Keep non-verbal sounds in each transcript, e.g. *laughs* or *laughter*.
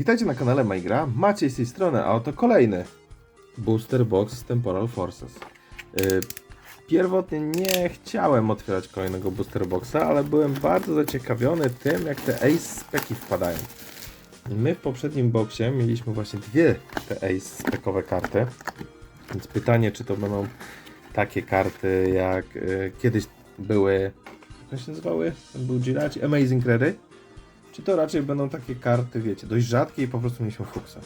Witajcie na kanale Majgra, Maciej z tej strony, a oto kolejny Booster Box Temporal Forces. Yy, Pierwotnie nie chciałem otwierać kolejnego Booster Boxa, ale byłem bardzo zaciekawiony tym, jak te Ace speki wpadają. My w poprzednim boxie mieliśmy właśnie dwie te Ace spekowe karty, więc pytanie, czy to będą takie karty, jak yy, kiedyś były, jak się nazywały? Ten był? Amazing Rary? Czy to raczej będą takie karty, wiecie, dość rzadkie i po prostu mieliśmy fuksa.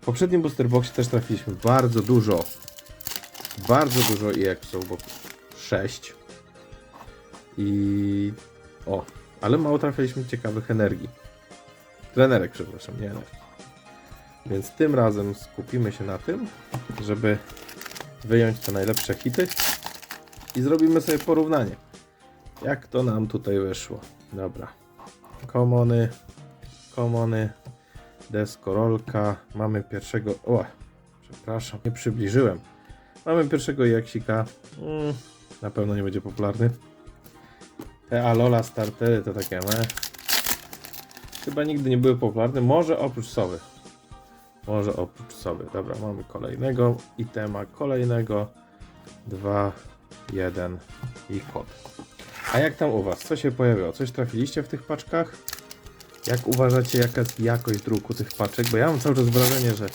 W poprzednim booster boxie też trafiliśmy bardzo dużo, bardzo dużo EX-ów, bo 6. I... o, ale mało trafiliśmy ciekawych energii. Trenerek, przepraszam, nie energii. Więc tym razem skupimy się na tym, żeby wyjąć te najlepsze hity i zrobimy sobie porównanie. Jak to nam tutaj wyszło. Dobra. Komony, komony, deskorolka. Mamy pierwszego. O, przepraszam, nie przybliżyłem. Mamy pierwszego jaksika. Mm, na pewno nie będzie popularny. Te Alola startery to takie me. Chyba nigdy nie były popularne. Może oprócz sowy. Może oprócz sowy. Dobra, mamy kolejnego itema, kolejnego. Dwa, jeden i kod. A jak tam u Was? Co się pojawiło? Coś trafiliście w tych paczkach? Jak uważacie, jaka jest jakość druku tych paczek? Bo ja mam cały czas wrażenie, że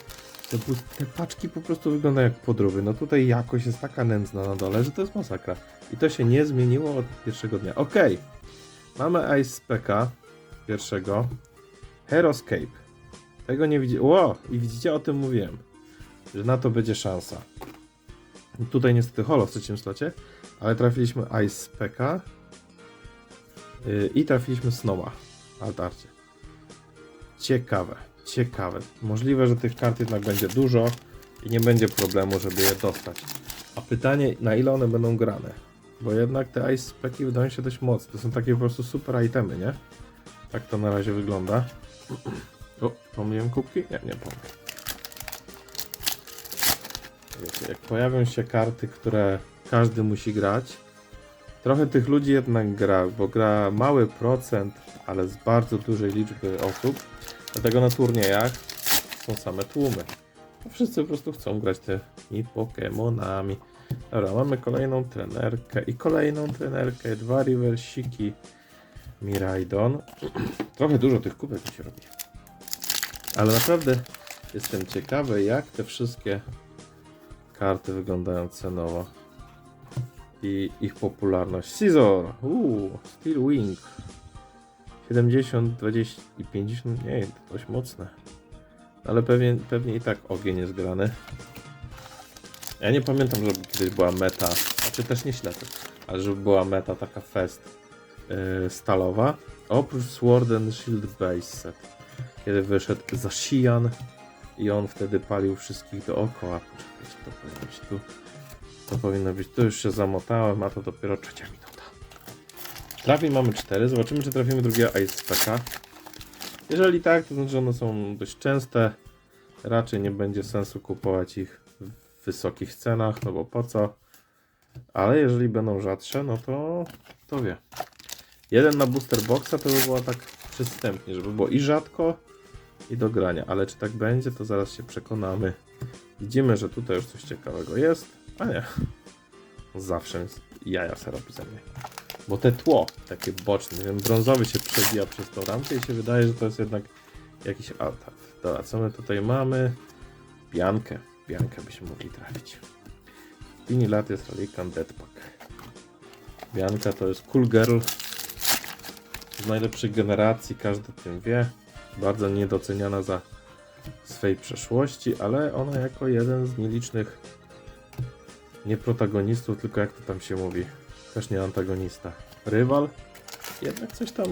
te, te paczki po prostu wyglądają jak podróby. No tutaj jakość jest taka nędzna na dole, że to jest masakra. I to się nie zmieniło od pierwszego dnia. Okej. Mamy Ice Spec'a pierwszego. Heroscape. Tego nie widzi. Ło! I widzicie, o tym mówiłem. Że na to będzie szansa. Tutaj niestety holo w trzecim slocie. Ale trafiliśmy Ice Spec'a. Yy, I trafiliśmy Snowa w altarcie. Ciekawe, ciekawe. Możliwe, że tych kart jednak będzie dużo i nie będzie problemu, żeby je dostać. A pytanie, na ile one będą grane? Bo jednak te Ice Spec'i wydają się dość mocne. To są takie po prostu super itemy, nie? Tak to na razie wygląda. O, pomyliłem kubki? Nie, nie pomyliłem. Wiecie, jak pojawią się karty, które każdy musi grać, trochę tych ludzi jednak gra, bo gra mały procent, ale z bardzo dużej liczby osób. Dlatego na turniejach są same tłumy. Wszyscy po prostu chcą grać tymi Pokemonami. Dobra, mamy kolejną trenerkę i kolejną trenerkę, dwa reversiki Miraidon. Trochę dużo tych kubek się robi. Ale naprawdę jestem ciekawy, jak te wszystkie karty wyglądają cenowo. I ich popularność. Scizor! Uuu, Steel Wing. 70, 20 i 50. Nie, to dość mocne. Ale pewnie, pewnie i tak ogień jest grany. Ja nie pamiętam, żeby kiedyś była meta, znaczy też nie śledzę, ale żeby była meta taka fest yy, stalowa. Oprócz Sword and Shield Base Set, kiedy wyszedł Zashian i on wtedy palił wszystkich dookoła. Poczekajcie, to powinno tu. To powinno być, tu już się zamotałem, a to dopiero trzecia minuta. Trafień mamy 4, zobaczymy czy trafimy drugiego Ice Spec'a. Jeżeli tak, to znaczy, że one są dość częste. Raczej nie będzie sensu kupować ich w wysokich cenach, no bo po co? Ale jeżeli będą rzadsze, no to to wie. Jeden na booster boxa to by było tak przystępnie, żeby było i rzadko, i do grania. Ale czy tak będzie, to zaraz się przekonamy. Widzimy, że tutaj już coś ciekawego jest, a nie. Zawsze jaja se robi ze mnie. Bo te tło, takie boczne, ten brązowy się przebija przez tą ramkę i się wydaje, że to jest jednak jakiś altar. Dobra, co my tutaj mamy? Biankę. Biankę byśmy mogli trafić. Pini lat jest Relikan Deadpack. Bianka to jest cool girl z najlepszych generacji, każdy o tym wie. Bardzo niedoceniana za swej przeszłości, ale ona jako jeden z nielicznych nie protagonistów, tylko jak to tam się mówi, też nie antagonista. Rywal jednak coś tam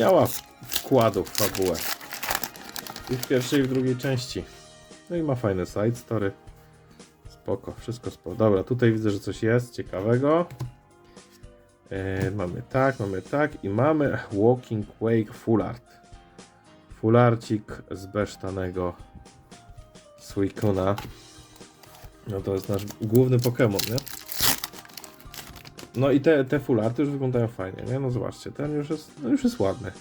miała wkładu w fabułę. I w pierwszej, i w drugiej części. No i ma fajne side story. Spoko, wszystko spoko. Dobra, tutaj widzę, że coś jest ciekawego. E, mamy tak, mamy tak i mamy Walking Wake Full Art. Fularcik z besztanego Suicuna. No to jest nasz główny Pokémon, nie? No i te, te full arty już wyglądają fajnie, nie? No zobaczcie, ten już jest, no już jest ładny.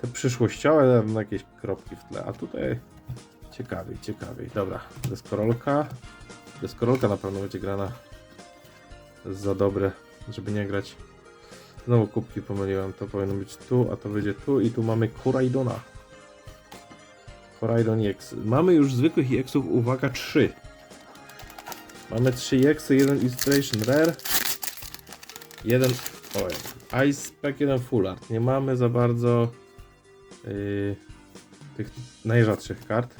te przyszłościowe, tam jakieś kropki w tle, a tutaj ciekawiej, ciekawiej. Dobra, deskorolka. Deskorolka na pewno będzie grana za dobre, żeby nie grać. Znowu kubki pomyliłem, to powinno być tu, a to będzie tu i tu mamy Koraidona. Koraidon EX. Mamy już zwykłych EX-ów, uwaga, 3. Mamy 3 EX-y, jeden Illustration Rare, jeden oj, Ice Pack, jeden Full Art. Nie mamy za bardzo yy, tych najrzadszych kart.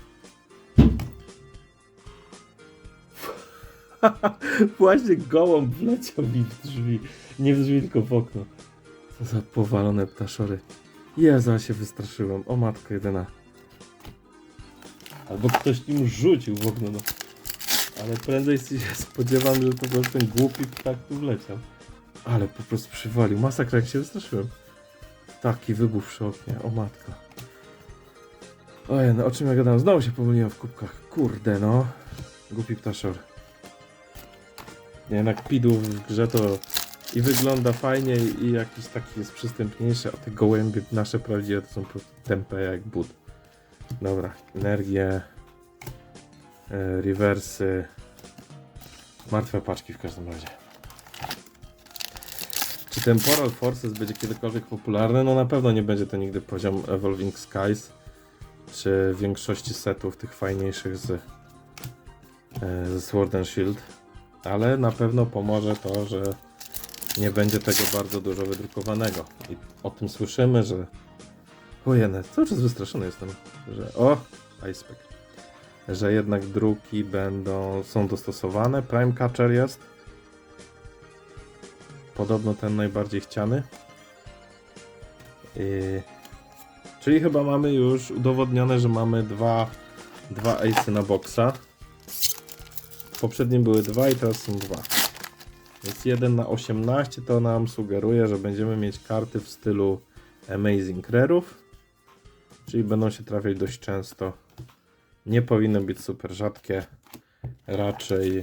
*laughs* Właśnie gołąb wleciał mi w drzwi. Nie w drzwi, tylko w okno. Co za powalone ptaszory. Jezu, się wystraszyłem. O matko jedyna. Albo ktoś nim rzucił w okno, no. Ale prędzej się spodziewam, że po prostu ten głupi ptak tu wleciał. Ale po prostu przywalił. Masakra, jak się wystraszyłem. Taki wybuch przy oknie. O matko. Ojej, no o czym ja gadałem? Znowu się pomyliłem w kubkach. Kurde, no. Głupi ptaszor. Nie, jednak Pidu w grze to i wygląda fajnie i jakiś taki jest przystępniejszy, a te gołębie nasze prawdziwe to są po prostu tempe jak but. Dobra, energię, rewersy, martwe paczki w każdym razie. Czy Temporal Forces będzie kiedykolwiek popularny? No na pewno nie będzie to nigdy poziom Evolving Skies, czy większości setów tych fajniejszych z, e, z Sword and Shield ale na pewno pomoże to, że nie będzie tego bardzo dużo wydrukowanego. I o tym słyszymy, że. Ojene, cały czas wystraszony jestem, że. O! Icepack. Że jednak druki będą. są dostosowane. Prime Catcher jest. Podobno ten najbardziej chciany. I... Czyli chyba mamy już udowodnione, że mamy dwa, dwa ace na boksa. W poprzednim były dwa i teraz są dwa. Więc 1 na 18 to nam sugeruje, że będziemy mieć karty w stylu Amazing Rare'ów. Czyli będą się trafiać dość często. Nie powinny być super rzadkie. Raczej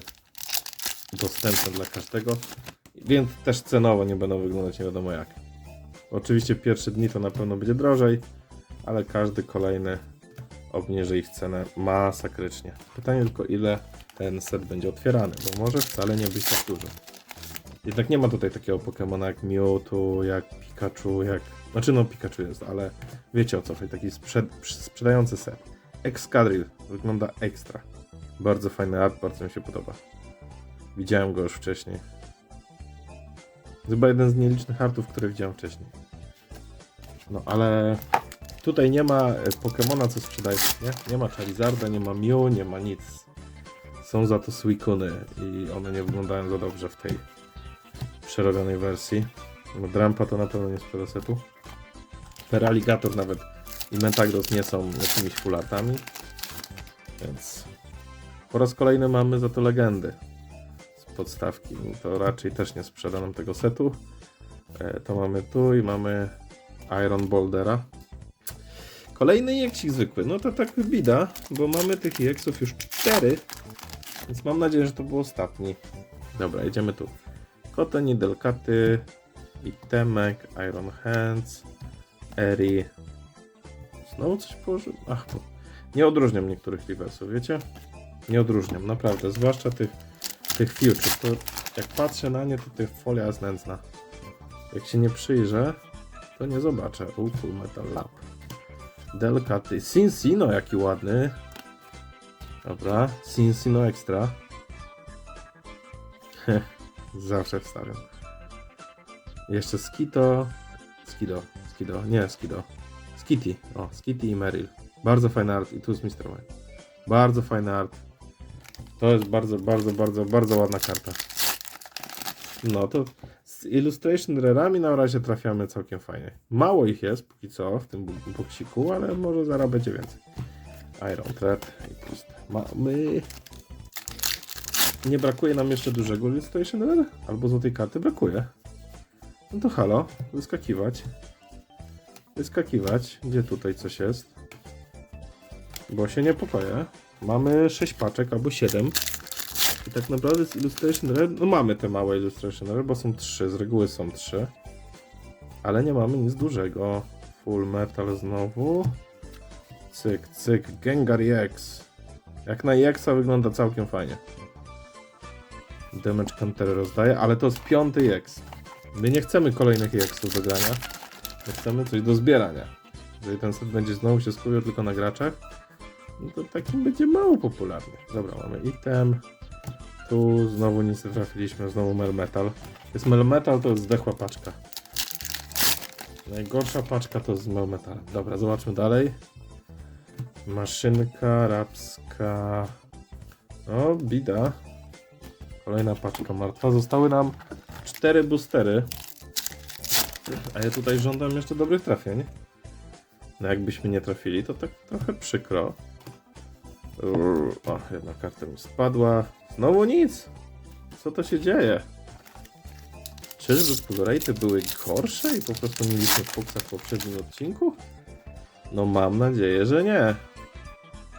dostępne dla każdego. Więc też cenowo nie będą wyglądać nie wiadomo jak. Oczywiście pierwsze dni to na pewno będzie drożej, ale każdy kolejny obniży ich cenę masakrycznie. Pytanie tylko ile ten set będzie otwierany, bo może wcale nie być tak dużo. Jednak nie ma tutaj takiego Pokemona jak Mewtwo, jak Pikachu, jak... Znaczy no Pikachu jest, ale wiecie o co chodzi, taki sprzed... sprzedający set. Excadrill wygląda ekstra. Bardzo fajny art, bardzo mi się podoba. Widziałem go już wcześniej. Chyba jeden z nielicznych artów, które widziałem wcześniej. No ale tutaj nie ma e, Pokemona, co sprzedaje, nie? Nie ma Charizarda, nie ma Mew, nie ma nic. Są za to Suikuny i one nie wyglądają za dobrze w tej przerobionej wersji. No, Drampa to na pewno nie sprzeda setu. Peraligator nawet i Metagross nie są jakimiś fulatami. Więc po raz kolejny mamy za to legendy z podstawki. To raczej też nie sprzeda nam tego setu. E, To mamy tu i mamy Iron Bouldera. Kolejny jeksik zwykły. No to tak bida, bo mamy tych jeksów już cztery. Więc mam nadzieję, że to był ostatni. Dobra, idziemy tu. Kotoń, Delkaty, Itemek, Iron Hands, Eri. Znowu coś położyłem? Ach, bo nie odróżniam niektórych reversów, wiecie? Nie odróżniam, naprawdę. Zwłaszcza tych, tych future. To jak patrzę na nie, to tych folia jest nędzna. Jak się nie przyjrzę, to nie zobaczę. U, Full Metal Lab. Delkaty. Sinsino, jaki ładny. Dobra, Sinsino Extra. *laughs* Zawsze wstawiam. Jeszcze Skito. Skido. Skido. Nie, Skido. Skitty. O, Skitty i Meryl. Bardzo fajny art. I tu jest Mr. Mime. Bardzo fajny art. To jest bardzo, bardzo, bardzo, bardzo ładna karta. No to z Illustration Rarami na razie trafiamy całkiem fajnie. Mało ich jest póki co w tym boksiku, ale może zaraz będzie więcej. Iron Thread i puste. Mamy... Nie brakuje nam jeszcze dużego Illustration Rare? Albo złotej karty? Brakuje. No to halo, wyskakiwać. Wyskakiwać. Gdzie tutaj coś jest? Bo się niepokoję. Mamy 6 paczek albo 7. I tak naprawdę z Illustration Rare, no mamy te małe Illustration Rare, bo są 3, z reguły są 3. Ale nie mamy nic dużego. Full metal znowu. Cyk, cyk, Gengar EX. Jak na EXa wygląda całkiem fajnie. Damage counter rozdaje, ale to jest piąty EX. My nie chcemy kolejnych EXów do grania. My chcemy coś do zbierania. Jeżeli ten set będzie znowu się skupiał tylko na graczach, no to takim będzie mało popularny. Dobra, mamy item. Tu znowu nic nie trafiliśmy, znowu Melmetal. Jest Melmetal, to jest zdechła paczka. Najgorsza paczka to z Melmetalem. Dobra, zobaczmy dalej. Maszynka, rapska. O, bida. Kolejna paczka martwa. Zostały nam cztery boostery. A ja tutaj żądam jeszcze dobrych trafień. No jakbyśmy nie trafili, to tak trochę przykro. Uuu, O, jedna karta mi spadła. Znowu nic. Co to się dzieje? Czyżby Fulorate były gorsze i po prostu mieliśmy fuksa w poprzednim odcinku? No mam nadzieję, że nie.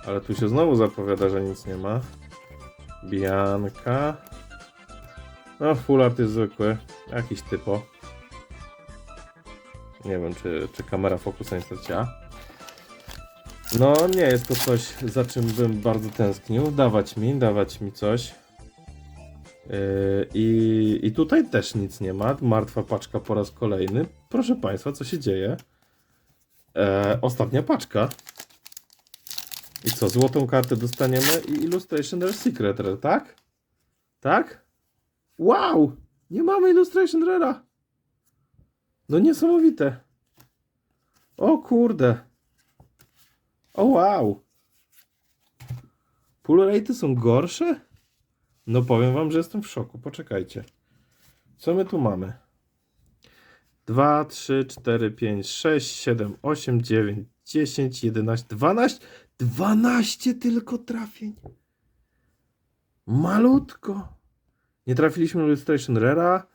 Ale tu się znowu zapowiada, że nic nie ma. Bianka. No, full art jest zwykły. Jakiś typo. Nie wiem, czy, czy kamera fokusa nie straciła. No, nie jest to coś, za czym bym bardzo tęsknił. Dawać mi, dawać mi coś. Yy, I, I tutaj też nic nie ma. Martwa paczka po raz kolejny. Proszę Państwa, co się dzieje? E, ostatnia paczka. I co, złotą kartę dostaniemy i Illustration Rare Secret tak? Tak? Wow! Nie mamy Illustration Rare'a. No niesamowite. O kurde. O wow. Pull są gorsze? No powiem wam, że jestem w szoku. Poczekajcie. Co my tu mamy? 2, 3, 4, 5, 6, 7, 8, 9, 10, 11, 12. 12 tylko trafień. Malutko. Nie trafiliśmy Illustration Rera.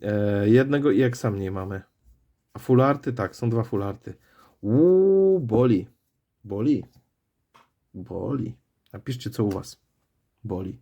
E, jednego i EXA mniej mamy. A full arty? Tak, są dwa full arty. Uuu, boli. Boli. Boli. Napiszcie co u was. Boli.